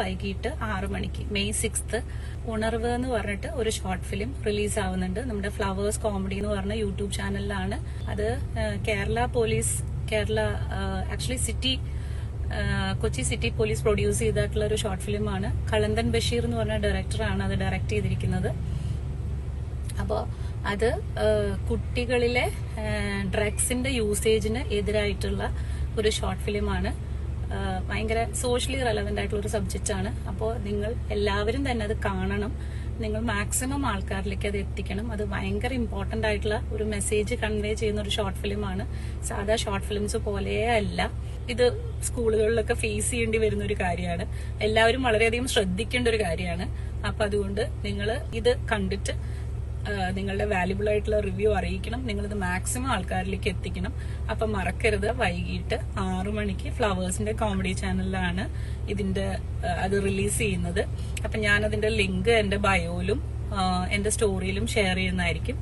വൈകിട്ട് ആറു മണിക്ക്. മെയ് സിക്സ്ത് ഉണർവ് എന്ന് പറഞ്ഞിട്ട് ഒരു ഷോർട്ട് ഫിലിം റിലീസ് ആവുന്നുണ്ട്. നമ്മുടെ ഫ്ലവേഴ്സ് കോമഡി എന്ന് പറഞ്ഞ യൂട്യൂബ് ചാനലിലാണ് അത് Kerala police Kerala actually city Kochi city police produce ചെയ്തിട്ടുള്ള ഒരു ഷോർട്ട് ഫിലിമാണ് കളന്തൻ ബഷീർ എന്ന് പറഞ്ഞ ഡയറക്ടറാണ് അത് ഡയറക്ട് ചെയ്തിരിക്കുന്നത്. അപ്പോൾ അത് കുട്ടികളിലെ ഡ്രഗ്സിന്റെ യൂസേജിന് എതിരായിട്ടുള്ള ഒരു ഷോർട്ട് ഫിലിമാണ് ഭയങ്കര സോഷ്യലി റെലവെന്റ് ആയിട്ടുള്ള ഒരു സബ്ജക്റ്റ് ആണ്. അപ്പോൾ നിങ്ങൾ എല്ലാവരും തന്നെ അത് കാണണം. നിങ്ങൾ മാക്സിമം ആൾക്കാരിലേക്ക് അത് എത്തിക്കണം. അത് ഭയങ്കര ഇമ്പോർട്ടന്റ് ആയിട്ടുള്ള ഒരു മെസ്സേജ് കൺവേ ചെയ്യുന്ന ഒരു ഷോർട്ട് ഫിലിമാണ് സാധാ ഷോർട്ട് ഫിലിംസ് പോലെയേ അല്ല. ഇത് സ്കൂളുകളിലൊക്കെ ഫേസ് ചെയ്യേണ്ടി വരുന്ന ഒരു കാര്യമാണ്. എല്ലാവരും വളരെയധികം ശ്രദ്ധിക്കേണ്ട ഒരു കാര്യമാണ്. അപ്പൊ അതുകൊണ്ട് നിങ്ങൾ ഇത് കണ്ടിട്ട് നിങ്ങളുടെ വാല്യുബിൾ ആയിട്ടുള്ള റിവ്യൂ അറിയിക്കണം. നിങ്ങളിത് മാക്സിമം ആൾക്കാരിലേക്ക് എത്തിക്കണം. അപ്പൊ മറക്കരുത്. വൈകിട്ട് ആറു മണിക്ക് ഫ്ലവേഴ്സിന്റെ കോമഡി ചാനലിലാണ് ഇതിന്റെ അത് റിലീസ് ചെയ്യുന്നത്. അപ്പൊ ഞാൻ അതിന്റെ ലിങ്ക് എന്റെ ബയോയിലും എന്റെ സ്റ്റോറിയിലും ഷെയർ ചെയ്യുന്നതായിരിക്കും.